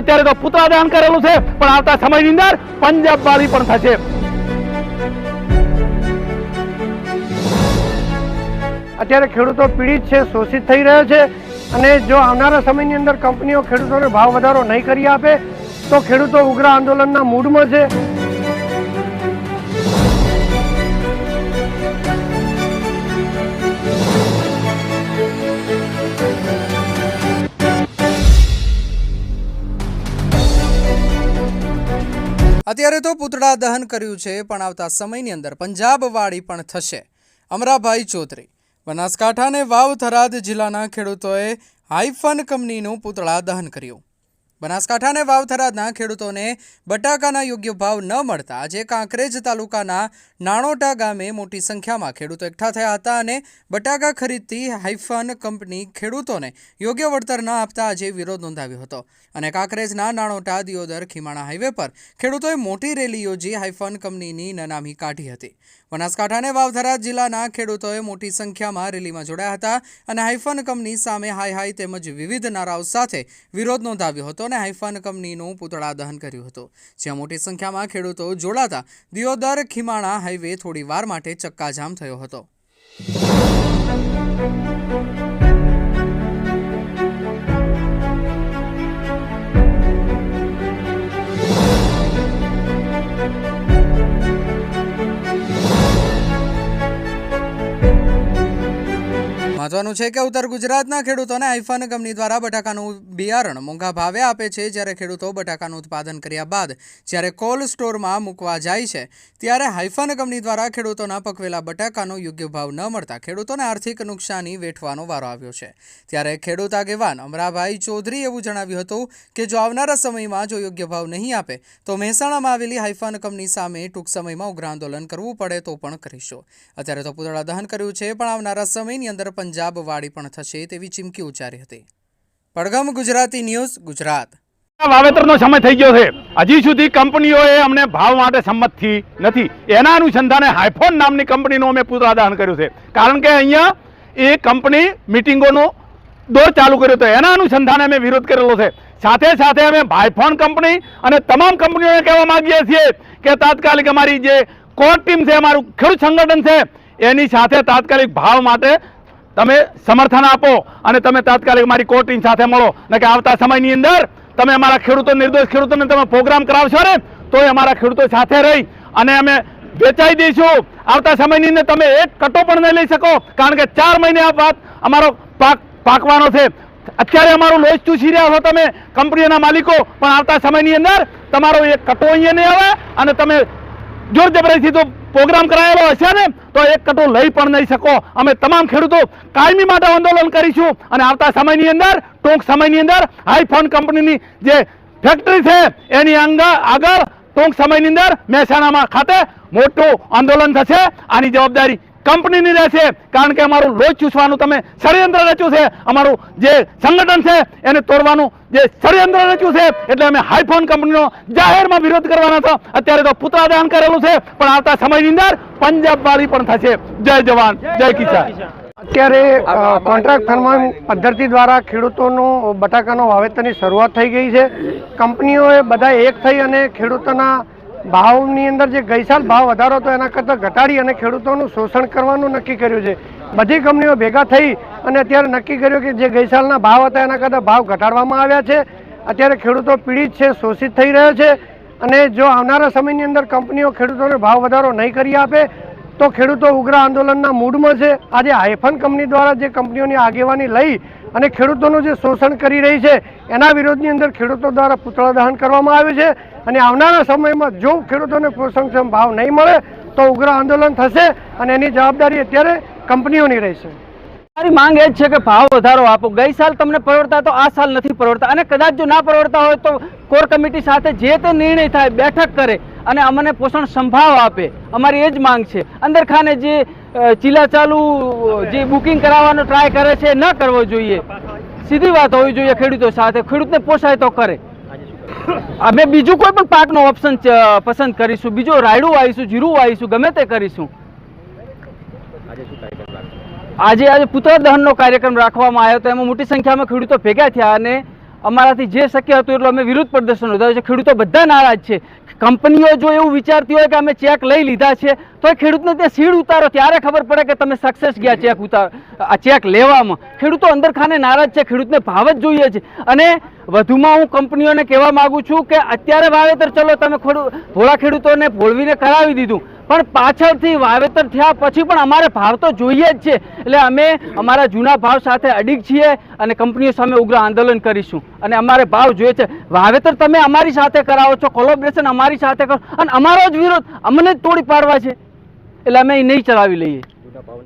અત્યારે તો પુતળા કરેલું છે, પણ આવતા સમયની અંદર પંજાબ વાળી પણ થશે. અત્યારે ખેડૂતો પીડિત છે, શોષિત થઈ રહ્યા છે, અને જો આવનારા સમયની અંદર કંપનીઓ ખેડૂતોને ભાવ વધારો નહીં કરી આપે, તો ખેડૂતો ઉગ્ર આંદોલનના મૂડમાં છે. અત્યારે તો પૂતળા દહન કર્યું છે, પણ આવતા સમયની અંદર પંજાબવાળી પણ થશે. અમરાભાઈ ચૌધરી બનાસકાંઠા અને વાવ થરાદ જિલ્લાના ખેડૂતોએ હાઈફન કંપનીનું પૂતળા દહન કર્યું. બનાસકાંઠા અને વાવથરાદના ખેડૂતોને બટાકાના યોગ્ય ભાવ ન મળતા આજે કાંકરેજ તાલુકાના નાણોટા ગામે મોટી સંખ્યામાં ખેડૂતો એકઠા થયા હતા અને બટાકા ખરીદતી હાઇફન કંપની ખેડૂતોને યોગ્ય વળતર ન આપતા આજે વિરોધ નોંધાવ્યો હતો. અને કાંકરેજના નાણોટા દિયોદર ખીમાણા હાઈવે પર ખેડૂતોએ મોટી રેલી યોજી હાઇફન કંપનીની નનામી કાઢી હતી. બનાસકાંઠા અને વાવથરા જિલ્લાના ખેડૂતોએ મોટી સંખ્યામાં રેલીમાં જોડાયા હતા અને હાઇફન કંપની સામે હાય હાય તેમજ વિવિધ નારાઓ સાથે વિરોધ નોંધાવ્યો હતો અને હાઈફન કંપનીનું પૂતળા દહન કર્યું હતું. જ્યાં મોટી સંખ્યામાં ખેડૂતો જોડાતા દિયોદર ખીમાણા હાઈવે થોડી વાર માટે ચક્કાજામ થયો હતો. મહત્વનું છે કે ઉત્તર ગુજરાતના ખેડૂતોને આઈફન કંપની દ્વારા બટાકાનું બિયારણ મોંઘા ભાવે આપે છે જ્યારે ખેડૂતો બટાકાનું ઉત્પાદન કર્યા બાદ જ્યારે કોલ્ડ સ્ટોરમાં મૂકવા જાય છે, ત્યારે હાઈફન કંપની દ્વારા ખેડૂતોના પકવેલા બટાકાનો યોગ્ય ભાવ ન મળતા ખેડૂતોને આર્થિક નુકસાની વેઠવાનો વારો આવ્યો છે. ત્યારે ખેડૂત આગેવાન અમરાભાઈ ચૌધરી એવું જણાવ્યું હતું કે જો આવનારા સમયમાં જો યોગ્ય ભાવ નહીં આપે, તો મહેસાણામાં આવેલી હાઈફન કંપની સામે ટૂંક સમયમાં ઉગ્ર આંદોલન કરવું પડે તો પણ કરીશું. અત્યારે તો પુતળા દહન કર્યું છે, પણ આવનારા સમયની અંદર પંજાબ વાળી પણ થશે તેવી ચીમકી ઉચ્ચારી હતી. પડગમ ગુજરાતી ન્યૂઝ, ગુજરાત. વાવેતરનો સમય થઈ ગયો છે. હજી સુધી કંપનીઓએ અમને ભાવ માટે સંમત થઈ નથી. એના અનુસંધાને હાઇફોન નામની કંપનીનું અમે પુતળા કર્યું છે. કારણ કે અહીંયા એ કંપની મિટિંગોનો દોર ચાલુ કર્યો હતો. એના અનુસંધાને અમે વિરોધ કરેલો છે. સાથે સાથે અમે ભાઈફોન કંપની અને તમામ કંપનીઓને કહેવા માગીએ છીએ કે તાત્કાલિક અમારી જે કોર ટીમ છે, અમારું ખેડૂત સંગઠન છે, એની સાથે તાત્કાલિક ભાવ માટે તમે સમર્થન આપો અને તમે તાત્કાલિક મારી કોર્ટની સાથે મળો. ને કે આવતા સમયની અંદર તમે અમારા ખેડૂતો નિર્દોષ ખેડૂતોને તમે પ્રોગ્રામ કરાવશો ને તો અમારા ખેડૂતો સાથે રહી અને અમે વેચાઈ દઈશું. આવતા સમયની અંદર તમે એક કટો પણ નહીં લઈ શકો, કારણ કે ચાર મહિને આ વાત અમારો પાક પાકવાનો છે. અત્યારે અમારું લોસ ચૂસી રહ્યા છો તમે, કંપનીઓના માલિકો, પણ આવતા સમયની અંદર તમારો એક કટો અહીંયા નહીં આવે અને તમે જોર જબરજસ્તી તો પ્રોગ્રામ કરાયેલો હશે ને, તો એક કટો લઈ પણ નહીં શકો. અમે તમામ ખેડૂતો કાયમી માટે આંદોલન કરીશું અને આવતા સમયની અંદર, ટૂંક સમયની અંદર, આઈફોન કંપનીની જે ફેક્ટરી છે, એની અંદર આગળ ટૂંક સમયની અંદર મહેસાણામાં ખાતે મોટું આંદોલન થશે. આની જવાબદારી કંપનીની રહેશે. કારણ કે અમારું લોચ ચૂસવાનું તમે ષડયંત્ર રચ્યું છે. અમારું જે સંગઠન છે એને તોડવાનું જે ષડયંત્ર રચ્યું છે એટલે અમે હાઈફોન કંપનીનો જાહેરમાં વિરોધ કરવાના હતા અત્યારે તો પુત્રાદાન કરેલું છે પણ આવતા સમયની અંદર પંજાબ વાળી પણ થશે. જય જવાન. જય કિસાન. અત્યારે કોન્ટ્રાક્ટ ફાર્મિંગ પદ્ધતિ દ્વારા ખેડૂતોનું બટાકાનો વાવેતરની શરૂઆત થઈ ગઈ છે. કંપનીઓએ બધા એક થઈ અને ખેડૂતોના ભાવની અંદર જે ગઈ સાલ ભાવ વધારો હતો, એના કરતાં ઘટાડી અને ખેડૂતોનું શોષણ કરવાનું નક્કી કર્યું છે. બધી કંપનીઓ ભેગા થઈ અને અત્યારે નક્કી કર્યું કે જે ગઈ સાલના ભાવ હતા, એના કરતાં ભાવ ઘટાડવામાં આવ્યા છે. અત્યારે ખેડૂતો પીડિત છે, શોષિત થઈ રહ્યો છે અને જો આવનારા સમયની અંદર કંપનીઓ ખેડૂતોને ભાવ વધારો નહીં કરી આપે, તો ખેડૂતો ઉગ્ર આંદોલનના મૂડમાં છે. આજે હાઈફન કંપની દ્વારા જે કંપનીઓની આગેવાની લઈ અને ખેડૂતોનું જે શોષણ કરી રહી છે, એના વિરોધની અંદર ખેડૂતો દ્વારા પૂતળા દહન કરવામાં આવ્યું છે અને આવનારા સમયમાં જો ખેડૂતોને પોષણક્ષમ ભાવ નહીં મળે, તો ઉગ્ર આંદોલન થશે અને એની જવાબદારી અત્યારે કંપનીઓની રહેશે. મારી માંગ એ જ છે કે ભાવ વધારો આપો. ગઈ સાલ તમને પરવડતા તો આ સાલ નથી પરવડતા. અને કદાચ જો ના પરવડતા હોય તો કોર કમિટી સાથે જે તે નિર્ણય થાય, બેઠક કરે અને અમને પોષણ સંભાવ આપે. અમારી એ જ માંગ છે. અંદર ખાને જે ચીલા ચાલુ, જે બુકિંગ કરાવવાનો ટ્રાય કરે છે, ન કરવો જોઈએ. સીધી વાત હોવી જોઈએ ખેડૂતો સાથે. ખેડૂતને પોસાય તો કરે. અમે બીજું કોઈ પણ પાકનો ઓપ્શન પસંદ કરીશું. બીજો રાયડું વાવીશું, જીરું વાવીશું, ગમે તે કરીશું. આજે આજે પુત્ર દહનનો કાર્યક્રમ રાખવામાં આવ્યો તો એમાં મોટી સંખ્યામાં ખેડૂતો ભેગા થયા અને અમારાથી જે શક્ય હતું એટલું અમે વિરોધ પ્રદર્શન નોંધાવ્યું છે. ખેડૂતો બધા નારાજ છે. કંપનીઓ જો એવું વિચારતી હોય કે અમે ચેક લઈ લીધા છે, તો એ ખેડૂતને ત્યાં સીડ ઉતારો. ત્યારે ખબર પડે કે તમે સક્સેસ ગયા ચેક ઉતાર, આ ચેક લેવામાં. ખેડૂતો અંદર ખાને નારાજ છે. ખેડૂતને ભાવ જ જોઈએ છે. અને વધુમાં હું કંપનીઓને કહેવા માગું છું કે અત્યારે વાવેતર ચલો, તમે ખોડું ભોળા ખેડૂતોને ભોળવીને કરાવી દીધું. પણ પાછળથી વાવેતર થયા પછી પણ અમારે ભાવ તો જોઈએ જ છે. એટલે અમે અમારા જૂના ભાવ સાથે અડીક છીએ અને કંપનીઓ સામે ઉગ્ર આંદોલન કરીશું. અને અમારે ભાવ જોઈએ છે. વાવેતર તમે અમારી સાથે કરાવો છો કોલોબરેશન અમારી સાથે કરો. અને અમારો જ વિરોધ અમને જ તોડી પાડવા છે. એટલે અમે એ નહીં ચલાવી લઈએ.